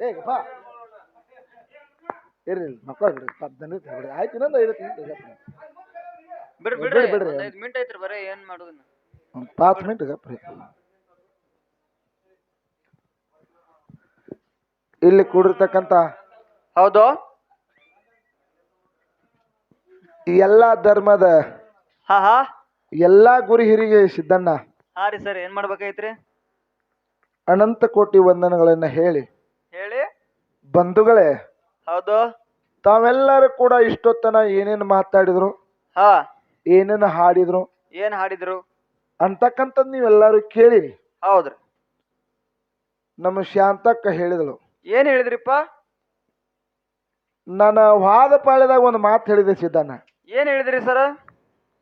ಏ ಬಾ ಇರ್ರಿ ಮಕ್ಕಳು ಬಿಡ್ರಿ ಹತ್ತು ನಿಮಿಷ ಬಿಡ್ರಿ. ಆಯ್ತು ಇನ್ನೊಂದು ಐವತ್ತು ನಿಮಿಷ ಗಪ್ಪ ಬಿಡ್ರಿ ಬಿಡ್ರಿ, ಬಿಡ್ರಿ. ಬಿಡ್ರಿ. ಒಂದ್ ಮಿನಿಟ್ ಐತ್ರಿ ಬರೀ ಏನ್ ಮಾಡುದಿನ್ನ? ಒಂದು ಪಾಚ್ ಮಿನಿಟ್ ಗಪ್ರಿ ಇಲ್ಲಿ ಕೂಡಿರ್ತಕ್ಕಂತ ಹೌದು. ಎಲ್ಲಾ ಧರ್ಮದ ಹಾ ಹಾ. ಎಲ್ಲಾ ಗುರು ಹಿರಿಗೆ ಸಿದ್ದಣ್ಣ. ಹಾ ರೀ ಸರ್. ಏನ್ ಮಾಡ್ಬೇಕಾಯ್ತ್ರಿ? ಅನಂತ ಕೋಟಿ ವಂದನಗಳನ್ನು ಹೇಳಿ. ಹೇಳಿ. ಬಂಧುಗಳೇ ಹೌದು. ತಾವೆಲ್ಲರೂ ಕೂಡ ಇಷ್ಟೊತ್ತನ ಏನೇನು ಮಾತಾಡಿದ್ರು? ಹಾ. ಏನೇನು ಹಾಡಿದ್ರು? ಏನ್ ಹಾಡಿದ್ರು? ಅಂತಕ್ಕಂಥದ್ದು ನೀವೆಲ್ಲರೂ ಕೇಳಿರಿ. ಹೌದ್ರಿ ನಮ್ಮ ಶಾಂತಕ್ಕ ಹೇಳಿದಳು. ಏನ್ ಹೇಳಿದ್ರಿಪ್ಪ? ನನ್ನ ವಾದ ಪಾಳ್ಯದಾಗ ಒಂದು ಮಾತು ಹೇಳಿದೆ ಸಿದ್ದಣ್ಣ. ಏನ್ ಹೇಳಿದ್ರಿ ಸರ್?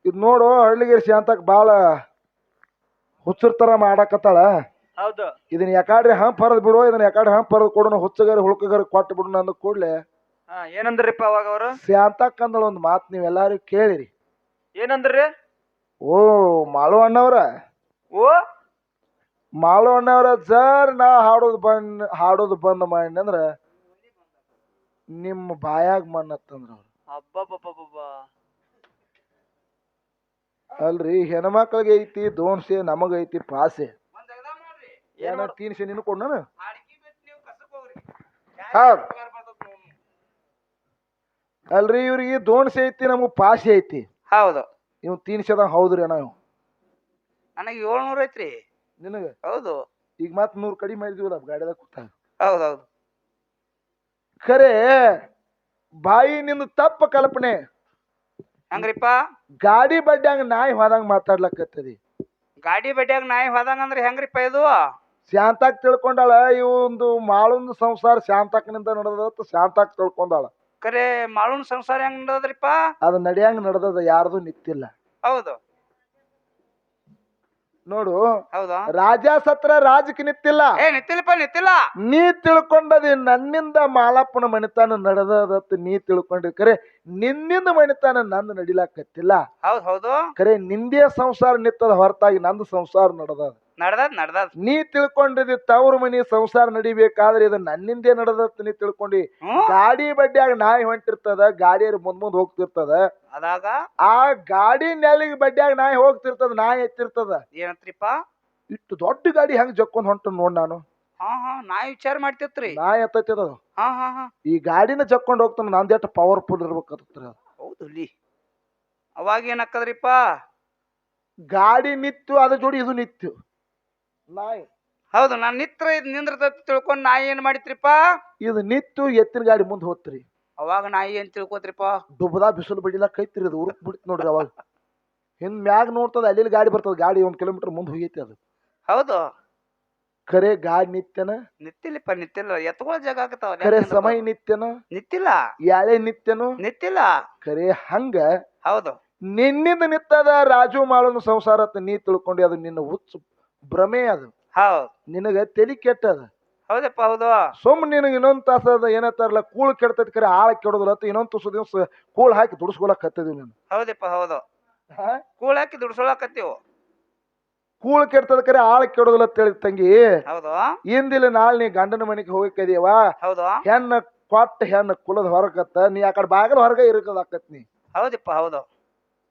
ಇದು ನೋಡು ಹಳ್ಳಿಗೇರಿ ಶಾಂತಕ್ ಭಾಳ ಹುಚ್ಚರ್ ಥರ ಮಾಡಾಕತ್ತಾಳ. ಹೌದು. ಇದನ್ನ ಯಾಕಾಡ್ರಿ ಹಂಪ್ ಹರದ್ ಬಿಡು ಇದನ್ನ ಯಾಕಾಡ್ರಿ ಹಂಪ್ ಹರದ್ ಕೊಡೋಣ ಹುಚ್ಚಗಾರಿ ಹುಳ್ಕಗಾರಿ ಕೊಟ್ಟು ಬಿಡು ಅಂದ ಕೂಡ್ಲೆ ಹಾ ಏನಂದ್ರಿಪ್ಪ ಅವಾಗ ಅವರು? ಶಾಂತಕ್ಕ ಒಂದ್ ಒಂದು ಮಾತು ನೀವೆಲ್ಲರೂ ಕೇಳಿರಿ. ಏನಂದ್ರಿ? ಓ ಮಾಳು ಅಣ್ಣವ್ರ. ಓ? ಮಾಳು ಅಣ್ಣವ್ರ ಜರ್ ನಾ ಹಾಡೋದು ಬಂದ್ ಹಾಡೋದು ಬಂದ್ ಮಾಡಿ ಅಂದ್ರ ನಿಮ್ಮ ಬಾಯಾಗ ಮಣ್ಣತ್ತಂದ್ರ ಅವ್ರು. ಅಬ್ಬಬ್ಬಬ್ಬಬ್ಬ ಅಲ್ರಿ ಹೆಣ್ಮಕ್ಳಿಗೆ ಐತಿ ದೋಣಸೆ ನಮಗೈತಿ ಪಾಸೆ. ಏನ ತೀನ್ ಶನಿನು ಹೌದ್. ಅಲ್ರಿ ಇವ್ರಿಗೆ ದೋಣಿಸಿ ಐತಿ ನಮಗ್ ಪಾಸಿ ಐತಿ. ಹೌದು. ಇವ್ ಶದ ಹೌದ್ರಿ ಅಣ್ಣ ಇವ್ ನನಗೆ ಏಳ್ನೂರ ಐತ್ರಿ. ನಿನಗ? ಹೌದು. ಈಗ ಮತ್ ನೂರ್ ಕಡಿಮೆ ಮಾಡಿದ್ವಿಲ್ಲ ಗಾಡಿದಾಗ ಕೂತಾಗ. ಹೌದೌದು. ಖರೆ ಬಾಯಿ ನಿಂದು ತಪ್ಪ ಕಲ್ಪನೆ. ಹಂಗ್ರಿಪ್ಪ? ಗಾಡಿ ಬಡ್ಡ್ಯಾಂಗ ನಾಯಿ ಹೋದಂಗ ಮಾತಾಡ್ಲಕತ್ತದಿ. ಗಾಡಿ ಬಡ್ಯಾಗ ನಾಯಿ ಹೋದಂಗ ಅಂದ್ರೆ ಹೆಂಗ್ರಿಪ್ಪ ಇದು? ಶಾಂತಾಕ್ ತಿಳ್ಕೊಂಡಾಳ ಈ ಒಂದು ಮಾಳುನ ಸಂಸಾರ ಶಾಂತಾಕ್ನಿಂದ ನಡೆದತ್ತ ಶಾಂತಾಕ್ ತಿಳ್ಕೊಂಡಾಳ. ಕರೆ ಮಾಳುನ್ ಸಂಸಾರ ಹೆಂಗ್ ನಡೆದ್ರಿಪ್ಪ ಅದು ನಡೆಯಂಗ್ ನಡೆದದ ಯಾರ್ದು ನಿತ್ತಿಲ್ಲ. ಹೌದು. ನೋಡು ಹೌದಾ? ರಾಜ ಸತ್ರ ರಾಜಕ್ಕೆ ನಿತ್ತಿಲ್ಲ. ಏ ನಿತ್ತಿಲ್ಲಪ್ಪ ನಿತ್ತಿಲ್ಲ. ನೀ ತಿಳ್ಕೊಂಡದಿ ನನ್ನಿಂದ ಮಾಲಪ್ಪನ ಮಣಿತಾನ ನಡೆದದತ್ತ ನೀ ತಿಳ್ಕೊಂಡಿ ಕರೆ ನಿನ್ನಿಂದ ಮಣಿತಾನ ನಂದು ನಡಿಲಾಕತ್ತಿಲ್ಲ. ಹೌದು ಹೌದು. ಕರೆ ನಿಂದೇ ಸಂಸಾರ ನಿತ್ತದ ಹೊರತಾಗಿ ನಂದು ಸಂಸಾರ ನಡೆದದ. ನಡ್ದದ್ ನಡ್ದದ್. ನೀ ತಿಳ್ಕೊಂಡಿದ್ದಿ ತವ್ರ ಮನಿ ಸಂಸಾರ ನಡಿಬೇಕಾದ್ರೆ ಇದು ನನ್ನಿಂದೇ ನಡೆದತ್ ನೀ ತಿಳ್ಕೊಂಡಿ. ಹ್ಮ್. ಗಾಡಿ ಬಡ್ಡ್ಯಾಗ ನಾಯಿ ಹೊಂಟಿರ್ತದ ಗಾಡಿಯರ್ ಮುಂದ್ ಮುಂದ್ ಹೋಗ್ತಿರ್ತದ. ಅದಾಗ? ಆ ಗಾಡಿ ನೆಲಿಗೆ ಬಡ್ಡ್ಯಾಗ ನಾಯಿ ಹೋಗ್ತಿರ್ತದ ನಾಯಿ ಎತ್ತಿರ್ತದ. ಏನಂತ್ರಿಪ್ಪ? ಇಷ್ಟು ದೊಡ್ಡ ಗಾಡಿ ಹೆಂಗ್ ಜಕ್ಕೊಂಡ್ ಹೊಂಟ ನೋಡ್ ನಾನು. ಹಾ ಹಾ ನಾಯಿ ವಿಚಾರ ಮಾಡ್ತಿತ್ರಿ. ನಾಯಿ ಎತ್ತೈತಿ ಅದು. ಹಾ ಹಾ ಹಾ. ಈ ಗಾಡಿನ ಜಕ್ಕೊಂಡ್ ಹೋಗ್ತಾನ ನಂದೇಟ ಪವರ್ಫುಲ್ ಇರ್ಬೇಕತ್ತ ಹೌದು ಅವಾಗ ಏನಾಕದ್ರಿಪ್ಪ ಗಾಡಿ ನಿತ್ತು ಅದ್ರ ಜೋಡಿ ಇದು ನಿತ್ತು ನಾಯಿ. ಹೌದು ನಾನು ನಿತ್ರ ಇದು ನಿಂದ್ರತೈತಿ ತಿಳ್ಕೊಂಡು ನಾಯಿ ಏನ್ ಮಾಡಿತ್ರಿಪ್ಪ? ಇದು ನಿತ್ತು ಎತ್ತಿನ ಗಾಡಿ ಮುಂದೆ ಹೋತ್ರಿ. ಅವಾಗ ನಾಯಿ ಏನ್ ತಿಳ್ಕೊತ್ರಿಪ್ಪ? ದುಬ್ಬದ ಬಿಸಿಲು ಬಡಿಲ ಕೈತ್ರಿ ಅದು ಉರುಕ್ ಬಿಡ್ತು ನೋಡ್ರಿ ಅವಾಗ. ಹಿಂದ್ ಮ್ಯಾಗ ನೋಡ್ತದ ಅಲ್ಲಿ ಗಾಡಿ ಬರ್ತದ ಗಾಡಿ ಒಂದ್ ಕಿಲೋಮೀಟರ್ ಮುಂದೆ ಹೋಗೈತಿ ಅದು. ಹೌದು. ಕರೆ ಗಾಡಿ ನಿತ್ಯನ? ನಿತ್ತಿಲ್ಲಪ್ಪ ನಿತ್ತಿಲ್ಲ. ಎತ್ಕೊಳ ಜಾಗ ಆಗ್ತಾವ ಕರೆ ಸಮಯ ನಿತ್ಯನ? ನಿತ್ತಿಲ್ಲ. ಯಾಳೆ ನಿತ್ಯನು? ನಿತ್ತಿಲ್ಲ. ಕರೆ ಹಂಗ? ಹೌದು. ನಿನ್ನಿಂದ ನಿತ್ತದ ರಾಜು ಮಾಡೋನು ಸಂಸಾರ ಅಂತ ನೀ ತಿಳ್ಕೊಂಡಿ ಅದು ನಿನ್ನ ಹುಚ್ಚು ಭ್ರಮೆ ಅದು. ಹೌದ್. ನಿನಗ ತಲಿ ಕೆಟ್ಟದ. ಹೌದಪ್ಪ ಹೌದು. ಸುಮ್ ನಿನಗೆ ಇನ್ನೊಂದ್ ತಾಸದ ಏನತ್ತಾರಲ್ಲ ಕೂಳ್ ಕೆಡ್ತೈತಿ ಖರೆ ಆಳ ಕೆಡೋದಿಲ್ಲ ಅಂತ ಇನ್ನೊಂದ್ ತುಸು ದಿವಸ ಕೂಳ್ ಹಾಕಿ ದುಡಿಸ್ಕೊಳಕ್ ಹತ್ತಿದ್ವಿ ನಾನು. ಹೌದಪ್ಪ ಹೌದು. ಕೂಳು ಹಾಕಿ ದುಡ್ಸೋಳಕತ್ತೀವು ಕೂಳ್ ಕೆಡ್ತದ ಖರೆ ಆಳ ಕೆಡೋದಿಲ್ಲ ಅಂತ ಹೇಳಿದ ತಂಗಿ. ಹೌದು. ಇಂದಿಲ್ಲ ನಾಳೆ ನೀ ಗಂಡನ ಮನೆಗೆ ಹೋಗಕ್ಕಿದೀವ ಹೌದು. ಹೆಣ್ಣ ಕೊಟ್ಟ ಹೆಣ್ಣ ಕುಲದ ಹೊರಗತ್ತ ನೀ ಆ ಕಡೆ ಬಾಗಿಲ ಹೊರಗೆ ಇರಕದಾಕತ್ ನೀ. ಹೌದಪ್ಪ ಹೌದು.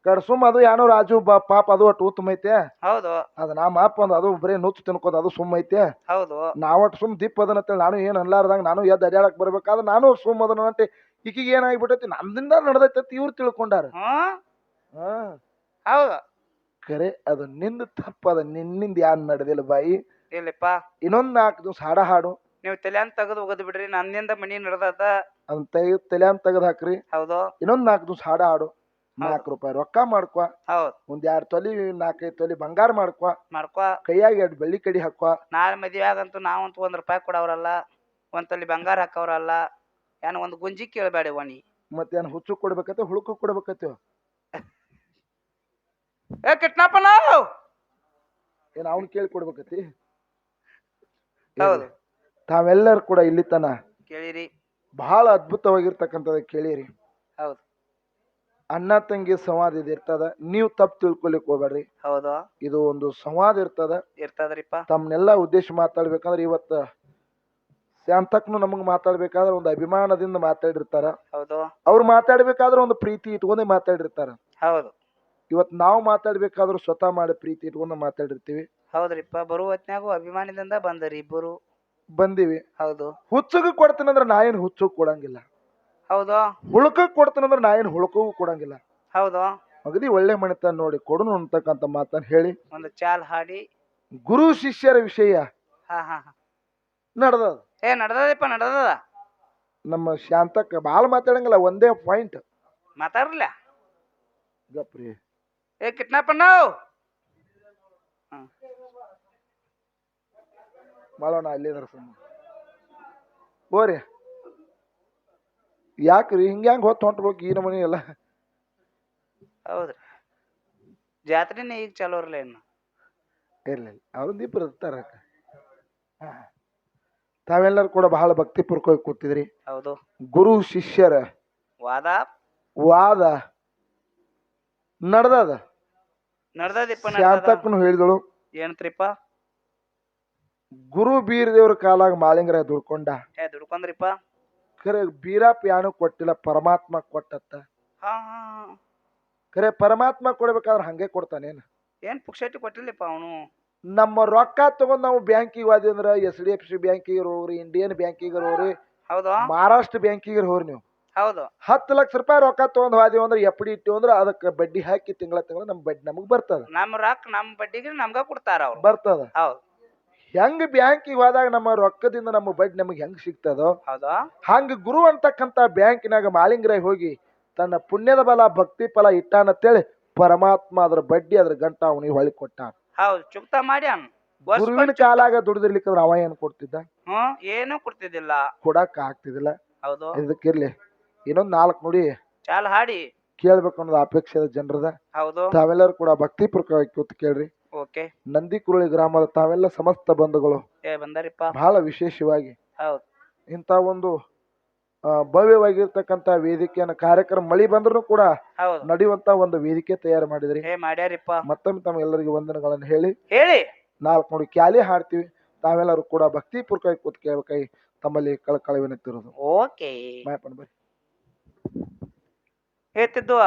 ಕಡೆ ಸುಮ್ ಅದು ಏನೋ ರಾಜು ಬಾ ಪಾಪ ಅದು ಒಟ್ಟು ಉತ್ತಮ ಐತೆ. ಹೌದು. ಅದ ನಮ್ಮ ಅಪ್ಪ ಒಂದು ಅದು ಬರೀ ನುಚ್ಚು ತಿನ್ಕೋದು ಅದು ಸುಮ್ಮ ಐತೆ. ಹೌದು. ನಾವಟ್ ಸುಮ್ ದಿಪ್ ಅದನ್ನ ಅಂತೇಳಿ ನಾನು ಏನು ಅನ್ಲಾರ್ದಂಗ ನಾನು ಎದ್ದು ಅಡ್ಯಾಡಕ್ ಬರ್ಬೇಕಾದ್ರೆ ನಾನು ಸುಮ್ ಅದನ್ನ ಅಂತೆ ಈಕಿಗೆ ಏನಾಗ್ಬಿಟ್ಟೈತಿ ನಮ್ದಿಂದ ನಡ್ದೈತಿ ಇವ್ರು ತಿಳ್ಕೊಂಡಾರ. ಹ್ಮ್? ಹಾ. ಹೌದು. ಕರೆ ಅದು ನಿಂದ ಅದ ನಿನ್ನಿಂದ ಯಾನ್ ನಡೆದಿಲ್ಲ ಬಾಯಿ. ಇಲ್ಲಪ್ಪ. ಇನ್ನೊಂದ್ ನಾಲ್ಕು ದಿವ್ಸ ಹಾಡ ಹಾಡು. ನೀವು ತಲೆಯನ್ ತೆಗೆದು ಹೋಗದ್ ಬಿಡ್ರಿ ನನ್ನಿಂದ ಮನಿ ನಡ್ದದ. ಅದನ್ನ ತೆಗಿ ತಲೆಯನ್ ತೆಗೆದು ಹಾಕ್ರಿ. ಹೌದು. ಇನ್ನೊಂದ್ ನಾಲ್ಕು ದಿವ್ಸ ಹಾಡ ಹಾಡು. ನಾಲ್ಕು ರೂಪಾಯಿ ರೊಕ್ಕ ಮಾಡ್ಕೊ. ಹೌದ್. ಒಂದ್ ಎರಡ್ ತೊಲಿ ನಾಲ್ಕೈದು ತೊಲಿ ಬಂಗಾರ ಮಾಡ್ಕೊ. ಮಾಡ್ಕೊ. ಕೈಯಾಗ ಎರಡು ಬೆಳ್ಳಿ ಕಡಿ ಹಾಕೋ. ನಾಳೆ ಮದ್ವೆ ಆಗಂತೂ ನಾವಂತೂ ಒಂದ್ ರೂಪಾಯಿ ಕೊಡವ್ರಲ್ಲ ಒಂದ್ ತೊಲಿ ಬಂಗಾರ ಹಾಕವ್ರಲ್ಲ ಏನ್ ಒಂದ್ ಗುಂಜಿ ಕೇಳಬೇಡಿ ವನಿ ಮತ್ತೇನ್ ಹುಚ್ಚು ಕೊಡ್ಬೇಕತ್ತೆ ಹುಳುಕು ಕೊಡ್ಬೇಕತ್ತೆ? ಏ ನಾವು ಏನ್ ಅವ್ನ್ ಕೇಳಿ ಕೊಡ್ಬೇಕತ್ತಿ? ಹೌದು. ತಾವೆಲ್ಲರೂ ಕೂಡ ಇಲ್ಲಿ ತನ ಕೇಳಿರಿ. ಬಹಳ ಅದ್ಭುತವಾಗಿರ್ತಕ್ಕಂಥದ್ದು ಕೇಳಿರಿ. ಹೌದು. ಅಣ್ಣ ತಂಗಿ ಸಂವಾದ ಇದು ಇರ್ತದ ನೀವು ತಪ್ಪು ತಿಳ್ಕೊಲಿಕ್ ಹೋಗ್ಬೇಡ್ರಿ. ಹೌದು. ಇದು ಒಂದು ಸಂವಾದ ಇರ್ತದ. ಇರ್ತದ್ರಿಪ್ಪ. ತಮ್ಮನ್ನೆಲ್ಲ ಉದ್ದೇಶ ಮಾತಾಡ್ಬೇಕಂದ್ರೆ ಇವತ್ತ ಶಾಂತಕ್ನು ನಮಗೆ ಮಾತಾಡ್ಬೇಕಾದ್ರೆ ಒಂದು ಅಭಿಮಾನದಿಂದ ಮಾತಾಡಿರ್ತಾರ. ಹೌದು. ಅವ್ರು ಮಾತಾಡ್ಬೇಕಾದ್ರೆ ಒಂದು ಪ್ರೀತಿ ಇಟ್ಕೊಂಡೇ ಮಾತಾಡಿರ್ತಾರ. ಹೌದು. ಇವತ್ತು ನಾವು ಮಾತಾಡ್ಬೇಕಾದ್ರೂ ಸ್ವತಃ ಮಾಡಿ ಪ್ರೀತಿ ಇಟ್ಕೊಂಡು ಮಾತಾಡಿರ್ತೀವಿ. ಹೌದ್ರಿಪ್ಪ. ಬರುವ ಹೊತ್ನ್ಯಾಗು ಅಭಿಮಾನದಿಂದ ಬಂದರಿ ಇಬ್ಬರು ಬಂದಿವಿ. ಹೌದು. ಹುಚ್ಚಗ ಕೊಡ್ತೀನಂದ್ರೆ ನಾ ಏನು ಹುಚ್ಚು ಕೊಡಂಗಿಲ್ಲ. ಹೌದು. ಹುಳ್ಕ ಕೊಡ್ತಾನಂದ್ರೆ ನಾ ಏನು ಹುಳುಕಗೂ ಕೊಡಂಗಿಲ್ಲ. ಹೌದು. ಅಗದಿ ಒಳ್ಳೆ ಮಣಿತ ನೋಡಿ ಕೊಡುನು ಅಂತಕ್ಕಂಥ ಮಾತನ್ನ ಹೇಳಿ. ಒಂದು ಚಾಲ್ ಹಾಡಿ. ಗುರು ಶಿಷ್ಯರ ವಿಷಯ ಹಾ ಹಾ ಹಾ. ನಡೆದ ಏ ನಡ್ದದಪ್ಪ ನಡ್ದದ. ನಮ್ಮ ಶಾಂತಕ್ಕ ಭಾಳ ಮಾತಾಡಂಗಿಲ್ಲ ಒಂದೇ ಪಾಯಿಂಟ್ ಮಾತಾಡ್ರಲ್ಲ? ಗಪ್ರಿ ಏ ಕಿಟ್ನಪ್ಪಣ್ಣ ಮಾಡೋಣ ಅಲ್ಲಿ ಸುಮ್ಮ ಓರಿ ಯಾಕ್ರಿ? ಹಿಂಗ್ಯಾಂಗ ಹೊತ್ತು ಹೊಂಟ್ಬೇಕು ಈ ನಮನಿ ಎಲ್ಲ? ಹೌದ್ರಿ. ಜಾತ್ರೆನೇ ಈಗ ಚಲೋ ಇರಲ್ಲ ಇನ್ನು. ಇರ್ಲಿಲ್ಲ ಅವ್ರದ್ದು ಇಬ್ಬರು ಇರ್ತಾರ ತಾವೆಲ್ಲರೂ ಕೂಡ ಬಹಳ ಭಕ್ತಿಪೂರ್ವಕವಾಗಿ ಕೂತಿದ್ರಿ. ಹೌದು. ಗುರು ಶಿಷ್ಯರ ವಾದ? ವಾದ ನಡ್ದದ? ನಡ್ದದಿಪ್ಪ ನಡ್ದದ. ಶಾಂತಕ್ಕನು ಹೇಳಿದಳು. ಏನತ್ರಿಪ್ಪ ಗುರು ಬೀರದೇವ್ರ ಕಾಲಾಗ ಮಾಲಿಂಗರ ದುಡ್ಕೊಂಡ. ಏ ದುಡ್ಕೊಂಡ್ರಿಪ್ಪ. ಖರೆ ಬೀರಪ್ಪ ಯಾನು ಕೊಟ್ಟಿಲ್ಲ ಪರಮಾತ್ಮ ಕೊಟ್ಟತ್ತ. ಹಾ ಹಾ ಹಾ. ಖರೆ ಪರಮಾತ್ಮ ಕೊಡ್ಬೇಕಾದ್ರೆ ಹಂಗೆ ಕೊಡ್ತಾನೇನು ಏನ್? ಪುಕ್ಷಟಿ ಕೊಟ್ಟಿಲ್ಲಪ್ಪ ಅವನು. ನಮ್ಮ ರೊಕ್ಕ ತಗೊಂಡ್ ನಾವು ಬ್ಯಾಂಕಿಗೆ ಹೋದ್ವಿ ಅಂದ್ರೆ ಎಸ್ ಡಿ ಎಫ್ ಸಿ ಬ್ಯಾಂಕಿಗೆ ಹೋಗ್ರಿ ಇಂಡಿಯನ್ ಬ್ಯಾಂಕಿಗೆ ಹೋಗ್ರಿ ಹೌದು. ಮಹಾರಾಷ್ಟ್ರ ಬ್ಯಾಂಕಿಗೆ ಹೋಗ್ರಿ ನೀವು. ಹೌದು. ಹತ್ತು ಲಕ್ಷ ರೂಪಾಯಿ ರೊಕ್ಕ ತಗೊಂಡ್ ಹೋದ್ವಿ ಅಂದ್ರೆ ಎಫ್ ಡಿ ಇಟ್ಟಿವಿ ಅಂದ್ರೆ ಅದಕ್ಕೆ ಬಡ್ಡಿ ಹಾಕಿ ತಿಂಗಳ ತಿಂಗಳ ನಮ್ ಬಡ್ಡಿ ನಮಗ್ ಬರ್ತದ. ನಮ್ಮ ರೊಕ್ಕ ನಮ್ಮ ಬಡ್ಡಿಗೆ ನಮ್ಗ ಕೊಡ್ತಾರ ಅವ್ರು. ಬರ್ತದ. ಹೌದು. ಹೆಂಗ್ ಬ್ಯಾಂಕಿಗೆ ಹೋದಾಗ ನಮ್ಮ ರೊಕ್ಕದಿಂದ ನಮ್ಮ ಬಡ್ಡಿ ನಮಗೆ ಹೆಂಗ್ ಸಿಗ್ತದೋ? ಹೌದಾ? ಹಂಗ ಗುರು ಅಂತಕ್ಕಂತ ಬ್ಯಾಂಕಿನಾಗ ಮಾಲಿಂಗ್ರಾಯ್ ಹೋಗಿ ತನ್ನ ಪುಣ್ಯದ ಬಲ ಭಕ್ತಿ ಫಲ ಇಟ್ಟಾನಂತೇಳಿ ಪರಮಾತ್ಮ ಅದ್ರ ಬಡ್ಡಿ ಅದ್ರ ಗಂಟ ಅವನಿಗೆ ಹೊಳಿ ಕೊಟ್ಟಾನ. ಹೌದು ಚುಕ್ತಾ ಮಾಡ್ಯಾನ. ಗುರುವಿನ ಕಾಲಾಗ ದುಡಿದಿರ್ಲಿಕ್ಕಂದ್ರ ಅವ ಏನ್ ಕೊಡ್ತಿದ್ದ? ಹ್ಮ್ ಏನೂ ಕೊಡ್ತಿದ್ದಿಲ್ಲ. ಕೊಡಕ್ ಆಗ್ತಿದಿಲ್ಲ ಹೌದು. ಇದಕ್ಕಿರ್ಲಿ ಇನ್ನೊಂದ್ ನಾಲ್ಕು ನೋಡಿ ಚಾಲ್ ಹಾಡಿ. ಕೇಳ್ಬೇಕು ಅನ್ನೋದು ಅಪೇಕ್ಷೆ ಜನರದ. ಹೌದು. ತಾವೆಲ್ಲರೂ ಕೂಡ ಭಕ್ತಿಪೂರ್ವಕವಾಗಿ ಕೂತ್ ಕೇಳ್ರಿ. ಓಕೆ. ನಂದಿಕುರುಳಿ ಗ್ರಾಮದ ತಾವೆಲ್ಲ ಸಮಸ್ತ ಬಂಧುಗಳು. ಏ ಬಂದರಿಪ್ಪ. ಬಹಳ ವಿಶೇಷವಾಗಿ. ಹೌದು. ಇಂಥ ಒಂದು ಆ, ಭವ್ಯವಾಗಿರ್ತಕ್ಕಂಥ ವೇದಿಕೆಯನ್ನು ಕಾರ್ಯಕ್ರಮ ಮಳಿ ಬಂದ್ರೂ ಕೂಡ ಹೌದು. ನಡೆಯುವಂತ ಒಂದು ವೇದಿಕೆ ತಯಾರು ಮಾಡಿದ್ರಿ. ಏ ಮಾಡ್ಯಾರಿಪ್ಪ. ಮತ್ತೊಮ್ಮೆ ತಮ್ಮೆಲ್ಲರಿಗೆ ವಂದನೆಗಳನ್ನು ಹೇಳಿ. ಹೇಳಿ. ನಾಲ್ಕು ನೋಡಿ ಕ್ಯಾಲಿ ಹಾಡ್ತೀವಿ. ತಾವೆಲ್ಲರೂ ಕೂಡ ಭಕ್ತಿಪೂರ್ವಕವಾಗಿ ಕೂತ್ ಕೇಳಬೇಕಾಗಿ ತಮ್ಮಲ್ಲಿ ಕಳಕಳಿ ವಿನಂತಿರೋದು ಓಕೆ. ಮಾಯಪ್ಪನ ಬರ್ರಿ ಹೇಳ್ತಿದ್ದುವ?